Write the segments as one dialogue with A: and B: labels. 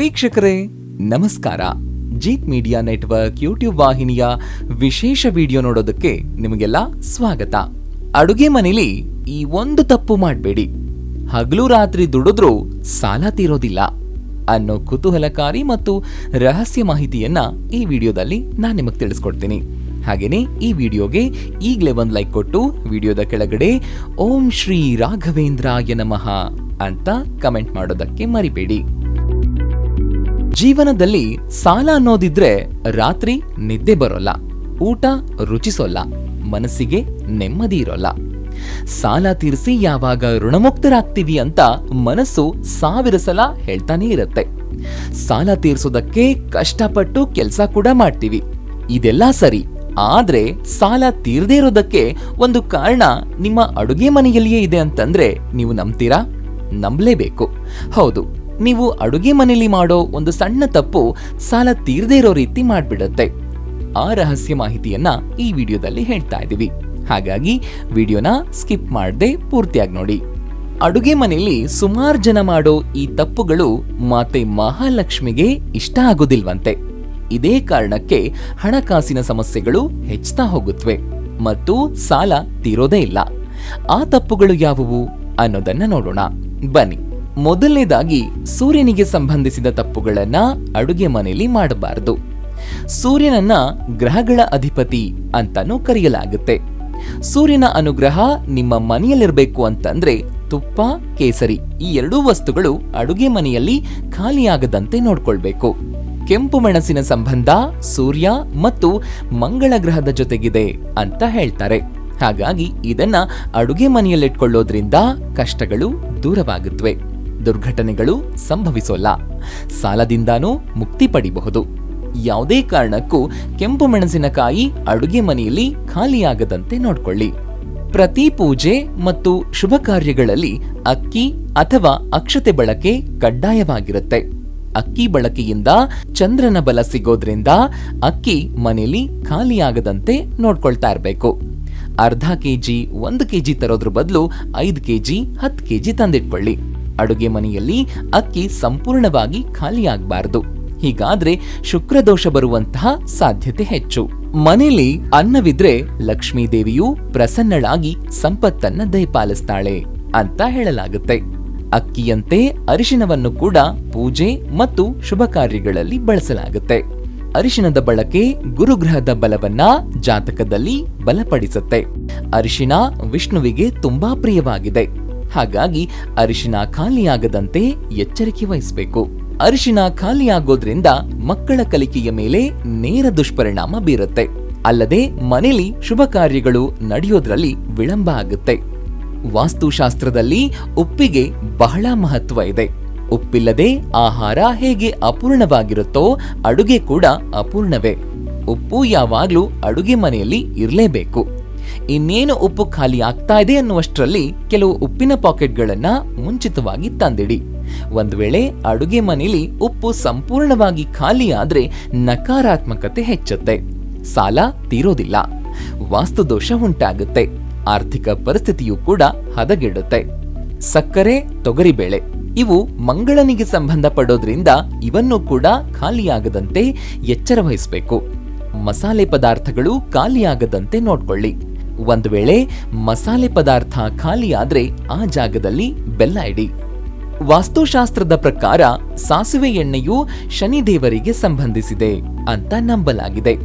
A: ವೀಕ್ಷಕರೇ, ನಮಸ್ಕಾರ. Jeep media network YouTube ವಾಹಿನಿಯ ವಿಶೇಷ ವಿಡಿಯೋ ನೋಡೋದಕ್ಕೆ ನಿಮಗೆಲ್ಲ ಸ್ವಾಗತ. ಅಡುಗೆ ಮನೇಲಿ ಈ ಒಂದು ತಪ್ಪು ಮಾಡಬೇಡಿ. ಹಗಲು ರಾತ್ರಿ ದುಡಿದ್ರೂ ಸಾಲ ತೀರೋದಿಲ್ಲ. ಅನ್ನೋ ಕುತೂಹಲಕಾರಿ ಮತ್ತು ರಹಸ್ಯ ಮಾಹಿತಿಯನ್ನ ಈ ವಿಡಿಯೋದಲ್ಲಿ ನಾನು ನಿಮಗೆ ತಿಳಿಸ್ಕೊಡ್ತೀನಿ. ಹಾಗೇನೆ ಈ ವಿಡಿಯೋಗೆ ಈಗಲೇ ಒಂದು ಲೈಕ್ ಕೊಟ್ಟು ವಿಡಿಯೋದ ಕೆಳಗಡೆ ಓಂ ಶ್ರೀ ರಾಘವೇಂದ್ರಾಯ ನಮಃ ಅಂತ ಕಮೆಂಟ್ ಮಾಡೋದಕ್ಕೆ ಮರಿಬೇಡಿ. ಜೀವನದಲ್ಲಿ ಸಾಲ ಅನ್ನೋದಿದ್ರೆ ರಾತ್ರಿ ನಿದ್ದೆ ಬರೋಲ್ಲ, ಊಟ ರುಚಿಸೋಲ್ಲ, ಮನಸ್ಸಿಗೆ ನೆಮ್ಮದಿ ಇರೋಲ್ಲ. ಸಾಲ ತೀರಿಸಿ ಯಾವಾಗ ಋಣಮುಕ್ತರಾಗ್ತೀವಿ ಅಂತ ಮನಸ್ಸು ಸಾವಿರ ಸಲ ಹೇಳ್ತಾನೆ ಇರುತ್ತೆ. ಸಾಲ ತೀರಿಸೋದಕ್ಕೆ ಕಷ್ಟಪಟ್ಟು ಕೆಲಸ ಕೂಡ ಮಾಡ್ತೀವಿ. ಇದೆಲ್ಲ ಸರಿ, ಆದ್ರೆ ಸಾಲ ತೀರದೇ ಇರೋದಕ್ಕೆ ಒಂದು ಕಾರಣ ನಿಮ್ಮ ಅಡುಗೆ ಮನೆಯಲ್ಲಿಯೇ ಇದೆ ಅಂತಂದ್ರೆ ನೀವು ನಂಬ್ತೀರಾ? ನಂಬಲೇಬೇಕು. ಹೌದು ನೀವು ಅಡುಗೆ ಮನೆಯಲ್ಲಿ ಮಾಡೋ ಒಂದು ಸಣ್ಣ ತಪ್ಪು ಸಾಲ ತೀರದೇ ಇರೋ ರೀತಿ ಮಾಡಿಬಿಡುತ್ತೆ. ಆ ರಹಸ್ಯ ಮಾಹಿತಿಯನ್ನ ಈ ವಿಡಿಯೋದಲ್ಲಿ ಹೇಳ್ತಾ ಇದ್ದೀವಿ ಹಾಗಾಗಿ ವಿಡಿಯೋನ ಸ್ಕಿಪ್ ಮಾಡದೆ ಪೂರ್ತಿಯಾಗಿ ನೋಡಿ. ಅಡುಗೆ ಮನೆಯಲ್ಲಿ ಸುಮಾರು ಜನ ಮಾಡೋ ಈ ತಪ್ಪುಗಳು ಮಾತೆ ಮಹಾಲಕ್ಷ್ಮಿಗೆ ಇಷ್ಟ ಆಗೋದಿಲ್ವಂತೆ. ಇದೇ ಕಾರಣಕ್ಕೆ ಹಣಕಾಸಿನ ಸಮಸ್ಯೆಗಳು ಹೆಚ್ಚುತ್ತಾ ಹೋಗುತ್ತವೆ ಮತ್ತು ಸಾಲ ತೀರೋದೇ ಇಲ್ಲ. ಆ ತಪ್ಪುಗಳು ಯಾವುವು ಅನ್ನೋದನ್ನ ನೋಡೋಣ. ಬನ್ನಿ. ಮೊದಲನೇದಾಗಿ ಸೂರ್ಯನಿಗೆ ಸಂಬಂಧಿಸಿದ ತಪ್ಪುಗಳನ್ನ ಅಡುಗೆ ಮನೆಯಲ್ಲಿ ಮಾಡಬಾರದು. ಸೂರ್ಯನನ್ನ ಗ್ರಹಗಳ ಅಧಿಪತಿ ಅಂತಾನೂ ಕರೆಯಲಾಗುತ್ತೆ. ಸೂರ್ಯನ ಅನುಗ್ರಹ ನಿಮ್ಮ ಮನೆಯಲ್ಲಿರಬೇಕು ಅಂತಂದ್ರೆ ತುಪ್ಪ, ಕೇಸರಿ ಈ ಎರಡೂ ವಸ್ತುಗಳು ಅಡುಗೆ ಮನೆಯಲ್ಲಿ ಖಾಲಿಯಾಗದಂತೆ ನೋಡ್ಕೊಳ್ಬೇಕು. ಕೆಂಪು ಮೆಣಸಿನ ಸಂಬಂಧ ಸೂರ್ಯ ಮತ್ತು ಮಂಗಳ ಗ್ರಹದ ಜೊತೆಗಿದೆ ಅಂತ ಹೇಳ್ತಾರೆ. ಹಾಗಾಗಿ ಇದನ್ನ ಅಡುಗೆ ಮನೆಯಲ್ಲಿಟ್ಕೊಳ್ಳೋದ್ರಿಂದ ಕಷ್ಟಗಳು ದೂರವಾಗುತ್ತವೆ ದುರ್ಘಟನೆಗಳು ಸಂಭವಿಸೋಲ್ಲ. ಸಾಲದಿಂದಾನೂ ಮುಕ್ತಿ ಪಡಿಬಹುದು. ಯಾವುದೇ ಕಾರಣಕ್ಕೂ ಕೆಂಪು ಮೆಣಸಿನಕಾಯಿ ಅಡುಗೆ ಮನೆಯಲ್ಲಿ ಖಾಲಿಯಾಗದಂತೆ ನೋಡ್ಕೊಳ್ಳಿ. ಪ್ರತಿ ಪೂಜೆ ಮತ್ತು ಶುಭ ಕಾರ್ಯಗಳಲ್ಲಿ ಅಕ್ಕಿ ಅಥವಾ ಅಕ್ಷತೆ ಬಳಕೆ ಕಡ್ಡಾಯವಾಗಿರುತ್ತೆ. ಅಕ್ಕಿ ಬಳಕೆಯಿಂದ ಚಂದ್ರನ ಬಲ ಸಿಗೋದ್ರಿಂದ ಅಕ್ಕಿ ಮನೆಯಲ್ಲಿ ಖಾಲಿಯಾಗದಂತೆ ನೋಡ್ಕೊಳ್ತಾ ಇರಬೇಕು. ಅರ್ಧ ಕೆಜಿ, ಒಂದು ಕೆಜಿ ತರೋದ್ರ ಬದಲು ಐದು ಕೆಜಿ, ಹತ್ತು ಕೆಜಿ ತಂದಿಟ್ಕೊಳ್ಳಿ. ಅಡುಗೆ ಮನೆಯಲ್ಲಿ ಅಕ್ಕಿ ಸಂಪೂರ್ಣವಾಗಿ ಖಾಲಿಯಾಗಬಾರದು. ಹೀಗಾದ್ರೆ ಶುಕ್ರದೋಷ ಬರುವಂತಹ ಸಾಧ್ಯತೆ ಹೆಚ್ಚು. ಮನೆಯಲ್ಲಿ ಅನ್ನವಿದ್ರೆ ಲಕ್ಷ್ಮೀ ದೇವಿಯು ಪ್ರಸನ್ನಳಾಗಿ ಸಂಪತ್ತನ್ನ ದಯಪಾಲಿಸ್ತಾಳೆ ಅಂತ ಹೇಳಲಾಗುತ್ತೆ. ಅಕ್ಕಿಯಂತೆ ಅರಿಶಿನವನ್ನು ಕೂಡ ಪೂಜೆ ಮತ್ತು ಶುಭ ಕಾರ್ಯಗಳಲ್ಲಿ ಬಳಸಲಾಗುತ್ತೆ. ಅರಿಶಿನದ ಬಳಕೆ ಗುರುಗ್ರಹದ ಬಲವನ್ನ ಜಾತಕದಲ್ಲಿ ಬಲಪಡಿಸುತ್ತೆ. ಅರಿಶಿನ ವಿಷ್ಣುವಿಗೆ ತುಂಬಾ ಪ್ರಿಯವಾಗಿದೆ. ಹಾಗಾಗಿ ಅರಿಶಿನ ಖಾಲಿಯಾಗದಂತೆ ಎಚ್ಚರಿಕೆ ವಹಿಸಬೇಕು. ಅರಿಶಿನ ಖಾಲಿಯಾಗೋದ್ರಿಂದ ಮಕ್ಕಳ ಕಲಿಕೆಯ ಮೇಲೆ ನೇರ ದುಷ್ಪರಿಣಾಮ ಬೀರುತ್ತೆ. ಅಲ್ಲದೆ ಮನೆಯಲ್ಲಿ ಶುಭ ಕಾರ್ಯಗಳು ನಡೆಯೋದ್ರಲ್ಲಿ ವಿಳಂಬ ಆಗುತ್ತೆ. ವಾಸ್ತುಶಾಸ್ತ್ರದಲ್ಲಿ ಉಪ್ಪಿಗೆ ಬಹಳ ಮಹತ್ವ ಇದೆ. ಉಪ್ಪಿಲ್ಲದೆ ಆಹಾರ ಹೇಗೆ ಅಪೂರ್ಣವಾಗಿರುತ್ತೋ ಅಡುಗೆ ಕೂಡ ಅಪೂರ್ಣವೇ. ಉಪ್ಪು ಯಾವಾಗ್ಲೂ ಅಡುಗೆ ಮನೆಯಲ್ಲಿ ಇರಲೇಬೇಕು. ಇನ್ನೇನು ಉಪ್ಪು ಖಾಲಿ ಆಗ್ತಾ ಇದೆ ಅನ್ನುವಷ್ಟರಲ್ಲಿ ಕೆಲವು ಉಪ್ಪಿನ ಪಾಕೆಟ್ಗಳನ್ನ ಮುಂಚಿತವಾಗಿ ತಂದಿಡಿ. ಒಂದು ವೇಳೆ ಅಡುಗೆ ಮನೆಯಲ್ಲಿ ಉಪ್ಪು ಸಂಪೂರ್ಣವಾಗಿ ಖಾಲಿ ಆದ್ರೆ ನಕಾರಾತ್ಮಕತೆ ಹೆಚ್ಚುತ್ತೆ. ಸಾಲ ತೀರೋದಿಲ್ಲ. ವಾಸ್ತುದೋಷ ಉಂಟಾಗುತ್ತೆ. ಆರ್ಥಿಕ ಪರಿಸ್ಥಿತಿಯೂ ಕೂಡ ಹದಗೆಡುತ್ತೆ. ಸಕ್ಕರೆ, ತೊಗರಿಬೇಳೆ ಇವು ಮಂಗಳನಿಗೆ ಸಂಬಂಧಪಡೋದ್ರಿಂದ ಇವನ್ನು ಕೂಡ ಖಾಲಿಯಾಗದಂತೆ ಎಚ್ಚರ ವಹಿಸಬೇಕು. ಮಸಾಲೆ ಪದಾರ್ಥಗಳು ಖಾಲಿಯಾಗದಂತೆ ನೋಡ್ಕೊಳ್ಳಿ. ಒಂದು ವೇಳೆ ಮಸಾಲೆ ಪದಾರ್ಥ ಖಾಲಿಯಾದ್ರೆ ಆ ಜಾಗದಲ್ಲಿ ಬೆಲ್ಲ ಇಡಿ. ವಾಸ್ತುಶಾಸ್ತ್ರದ ಪ್ರಕಾರ ಸಾಸಿವೆ ಎಣ್ಣೆಯು ಶನಿದೇವರಿಗೆ ಸಂಬಂಧಿಸಿದೆ ಅಂತ ನಂಬಲಾಗಿದೆ.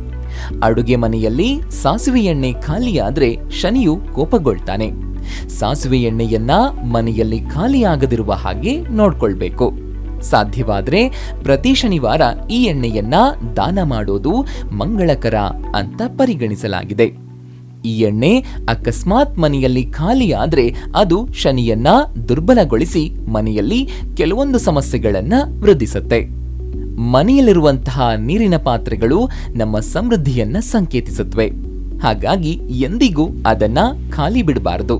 A: ಅಡುಗೆ ಮನೆಯಲ್ಲಿ ಸಾಸಿವೆ ಎಣ್ಣೆ ಖಾಲಿಯಾದ್ರೆ ಶನಿಯು ಕೋಪಗೊಳ್ತಾನೆ. ಸಾಸಿವೆ ಎಣ್ಣೆಯನ್ನ ಮನೆಯಲ್ಲಿ ಖಾಲಿಯಾಗದಿರುವ ಹಾಗೆ ನೋಡ್ಕೊಳ್ಬೇಕು. ಸಾಧ್ಯವಾದ್ರೆ ಪ್ರತಿ ಶನಿವಾರ ಈ ಎಣ್ಣೆಯನ್ನ ದಾನ ಮಾಡೋದು ಮಂಗಳಕರ ಅಂತ ಪರಿಗಣಿಸಲಾಗಿದೆ. ಈ ಎಣ್ಣೆ ಅಕಸ್ಮಾತ್ ಮನೆಯಲ್ಲಿ ಖಾಲಿಯಾದರೆ ಅದು ಶನಿಯನ್ನ ದುರ್ಬಲಗೊಳಿಸಿ ಮನೆಯಲ್ಲಿ ಕೆಲವೊಂದು ಸಮಸ್ಯೆಗಳನ್ನ ವೃದ್ಧಿಸುತ್ತೆ. ಮನೆಯಲ್ಲಿರುವಂತಹ ನೀರಿನ ಪಾತ್ರೆಗಳು ನಮ್ಮ ಸಮೃದ್ಧಿಯನ್ನ ಸಂಕೇತಿಸುತ್ತವೆ. ಹಾಗಾಗಿ ಎಂದಿಗೂ ಅದನ್ನ ಖಾಲಿ ಬಿಡಬಾರದು.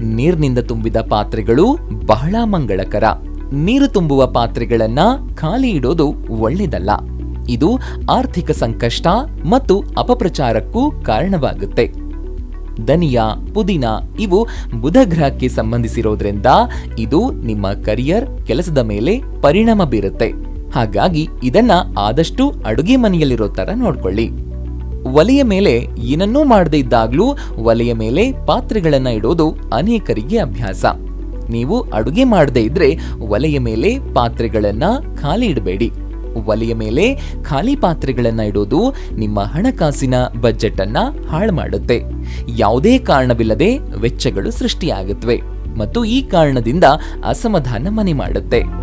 A: ನೀರಿನಿಂದ ತುಂಬಿದ ಪಾತ್ರೆಗಳು ಬಹಳ ಮಂಗಳಕರ. ನೀರು ತುಂಬುವ ಪಾತ್ರೆಗಳನ್ನ ಖಾಲಿ ಇಡೋದು ಒಳ್ಳೆಯದಲ್ಲ ಇದು ಆರ್ಥಿಕ ಸಂಕಷ್ಟ ಮತ್ತು ಅಪಪ್ರಚಾರಕ್ಕೂ ಕಾರಣವಾಗುತ್ತೆ. ದನಿಯಾ ಪುದೀನ ಇವು ಬುಧ ಗ್ರಹಕ್ಕೆ ಸಂಬಂಧಿಸಿರೋದ್ರಿಂದ ಇದು ನಿಮ್ಮ ಕರಿಯರ್ ಕೆಲಸದ ಮೇಲೆ ಪರಿಣಾಮ ಬೀರುತ್ತೆ. ಹಾಗಾಗಿ ಇದನ್ನ ಆದಷ್ಟು ಅಡುಗೆ ಮನೆಯಲ್ಲಿರೋ ತರ ನೋಡ್ಕೊಳ್ಳಿ. ಒಲೆಯ ಮೇಲೆ ಏನನ್ನೂ ಮಾಡದೇ ಇದ್ದಾಗ್ಲೂ ಒಲೆಯ ಮೇಲೆ ಪಾತ್ರೆಗಳನ್ನ ಇಡೋದು ಅನೇಕರಿಗೆ ಅಭ್ಯಾಸ. ನೀವು ಅಡುಗೆ ಮಾಡದೇ ಇದ್ರೆ ಒಲೆಯ ಮೇಲೆ ಪಾತ್ರೆಗಳನ್ನ ಖಾಲಿ ಇಡಬೇಡಿ. ಒಲೆಯ ಮೇಲೆ ಖಾಲಿ ಪಾತ್ರೆಗಳನ್ನ ಇಡೋದು ನಿಮ್ಮ ಹಣಕಾಸಿನ ಬಜೆಟ್ ಅನ್ನ ಹಾಳು ಮಾಡುತ್ತೆ. ಯಾವುದೇ ಕಾರಣವಿಲ್ಲದೆ ವೆಚ್ಚಗಳು ಸೃಷ್ಟಿಯಾಗುತ್ತವೆ ಮತ್ತು ಈ ಕಾರಣದಿಂದ ಅಸಮಾಧಾನ ಮನೆ ಮಾಡುತ್ತೆ.